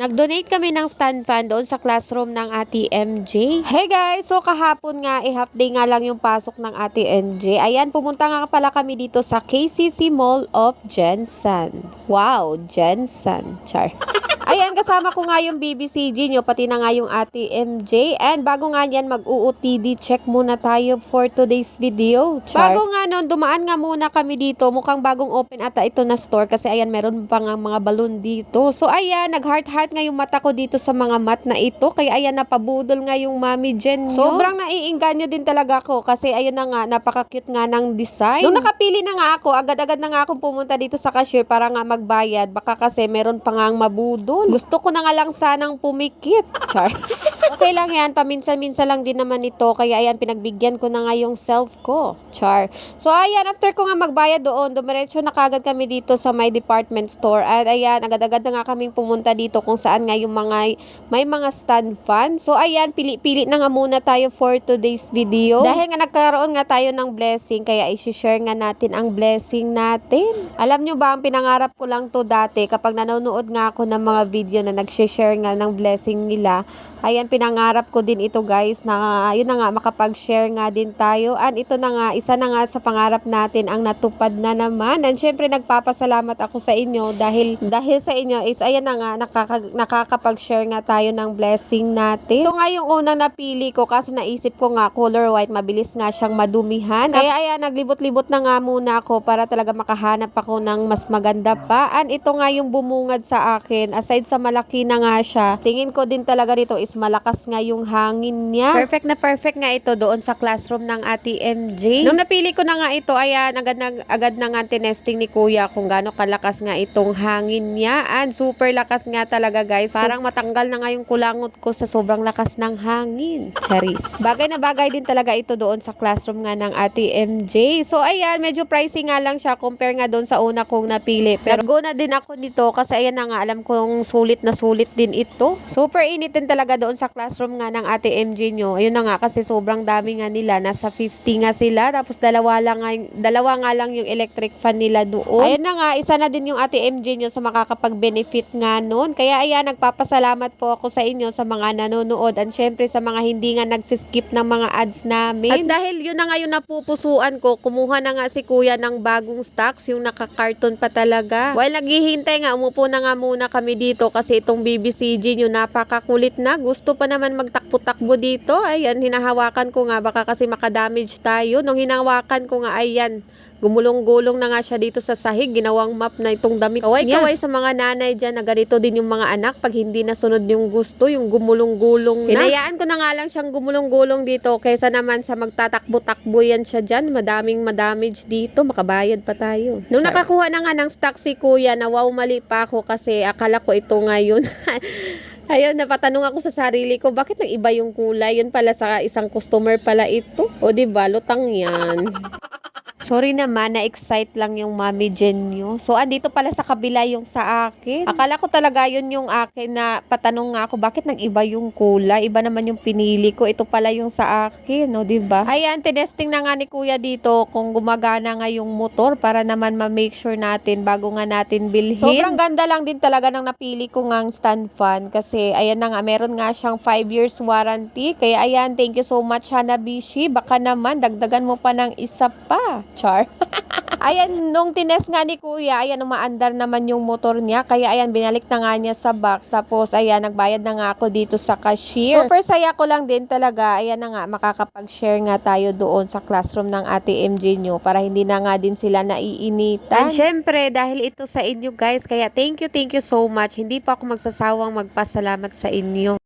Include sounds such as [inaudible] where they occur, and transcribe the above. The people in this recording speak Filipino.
Nag-donate kami ng stand fan doon sa classroom ng Ate MJ. Hey guys! So kahapon nga, eh half day nga lang yung pasok ng Ate MJ. Ayan, pumunta nga pala kami dito sa KCC Mall of Jensen. Wow, Jensen. Char. [laughs] Ayan, kasama ko nga yung BBCG nyo, pati na nga yung Ate MJ. And bago nga yan, mag-UOTD check muna tayo for today's video. Char. Bago nga nun, dumaan nga muna kami dito. Mukhang bagong open ata ito na store kasi ayan, meron pa nga mga balon dito. So ayan, nag-heart-heart nga yung mata ko dito sa mga mat na ito. Kaya ayan, napabudol nga yung Mami Jen nyo. Sobrang naiinganyo din talaga ako kasi ayun na nga, napaka-cute nga ng design. Nung nakapili na nga ako, agad-agad na nga akong pumunta dito sa cashier para nga magbayad. Baka kasi meron pa nga mabudol. Gusto ko na nga lang sanang pumikit. Char. [laughs] Okay lang yan, paminsan-minsan lang din naman ito. Kaya ayan, pinagbigyan ko na nga yung self ko. Char. So ayan, after ko nga magbayad doon, dumiretso na kagad kami dito sa my department store. At ayan, agad-agad na nga kaming pumunta dito kung saan nga yung mga, may mga stand fan. So ayan, pili-pili na nga muna tayo for today's video. Dahil nga nagkaroon nga tayo ng blessing, kaya i-share nga natin ang blessing natin. Alam nyo ba, ang pinangarap ko lang to dati, kapag nanonood nga ako ng mga video na nag-share nga ng blessing nila, Ayan, pinangarap ko din ito guys na yun na nga makapag-share nga din tayo. And ito na nga, isa na nga sa pangarap natin ang natupad na naman. And syempre nagpapasalamat ako sa inyo dahil dahil sa inyo is ayan na nga nakaka, nakakapag-share nga tayo ng blessing natin. Ito nga yung unang napili ko kasi naisip ko nga color white, mabilis nga siyang madumihan. Kaya ayan, naglibot-libot na nga muna ako para talaga makahanap ako ng mas maganda pa. And ito nga yung bumungad sa akin. Aside sa malaki na nga siya, tingin ko din talaga rito is malakas nga yung hangin niya. Perfect na perfect nga ito doon sa classroom ng Ate MJ. Nung napili ko na nga ito, ayan, agad na, agad na nga tinesting ni Kuya kung gaano kalakas nga itong hangin niya. And super lakas nga talaga guys. Parang matanggal na nga yung kulangot ko sa sobrang lakas ng hangin. Charis. [laughs] Bagay na bagay din talaga ito doon sa classroom nga ng Ate MJ. So ayan, medyo pricey nga lang siya compare nga doon sa una kong napili. Pero go na din ako nito kasi ayan na nga, alam kong sulit na sulit din ito. Super init din talaga doon sa classroom nga ng ate MJ nyo. Ayun na nga kasi sobrang dami nga nila. Nasa 50 nga sila. Tapos dalawa, lang dalawa nga lang yung electric fan nila doon. Ayun na nga, isa na din yung ate MJ nyo sa makakapag-benefit nga noon. Kaya ayan, nagpapasalamat po ako sa inyo sa mga nanonood. And syempre sa mga hindi nga nagsiskip ng mga ads namin. At dahil yun na nga yung napupusuan ko, kumuha na nga si kuya ng bagong stocks, yung naka-carton pa talaga. While naghihintay nga, umupo na nga muna kami dito kasi itong BBCG nyo napakakulit na. Gusto pa naman magtakbo-takbo dito. Ayan, hinahawakan ko nga baka kasi makadamage tayo. Nung hinahawakan ko nga, ayan, gumulong-gulong na nga siya dito sa sahig. Ginawang map na itong damit. Kaway-kaway sa mga nanay dyan na ganito din yung mga anak pag hindi nasunod yung gusto, yung gumulong-gulong na. Hinayaan ko na nga lang siyang gumulong-gulong dito kaysa naman sa magtatakbo-takbo yan siya dyan. Madaming madamage dito. Makabayad pa tayo. Nung nakakuha na nga ng stock si kuya, na wow, mali pa ako kasi akala ko ito ngayon. [laughs] Ayun, napatanong ako sa sarili ko, bakit nang iba yung kulay? Yun pala sa isang customer pala ito. O di ba, lutang yan. Sorry naman, na-excite lang yung mami Jen nyo. So, andito pala sa kabila yung sa akin. Akala ko talaga yun yung akin na patanong nga ako, bakit nang iba yung kulay? Iba naman yung pinili ko. Ito pala yung sa akin, no, di ba? Ayan, tinesting na nga ni kuya dito kung gumagana nga yung motor para naman ma-make sure natin bago nga natin bilhin. Sobrang ganda lang din talaga ng napili ko ngang stand fan kasi ayan na nga, meron nga siyang 5 years warranty. Kaya ayan, thank you so much Hanabishi. Baka naman, dagdagan mo pa ng isa pa. Char. [laughs] ayan, nung tines nga ni kuya, ayan, umaandar naman yung motor niya. Kaya ayan, binalik na nga niya sa box. Tapos, ayan, nagbayad na nga ako dito sa cashier. Super saya ko lang din talaga. Ayan na nga, makakapag-share nga tayo doon sa classroom ng ate MJ nyo para hindi na nga din sila naiinitan. And syempre, dahil ito sa inyo guys, kaya thank you, thank you so much. Hindi pa ako magsasawang magpasalamat sa inyo.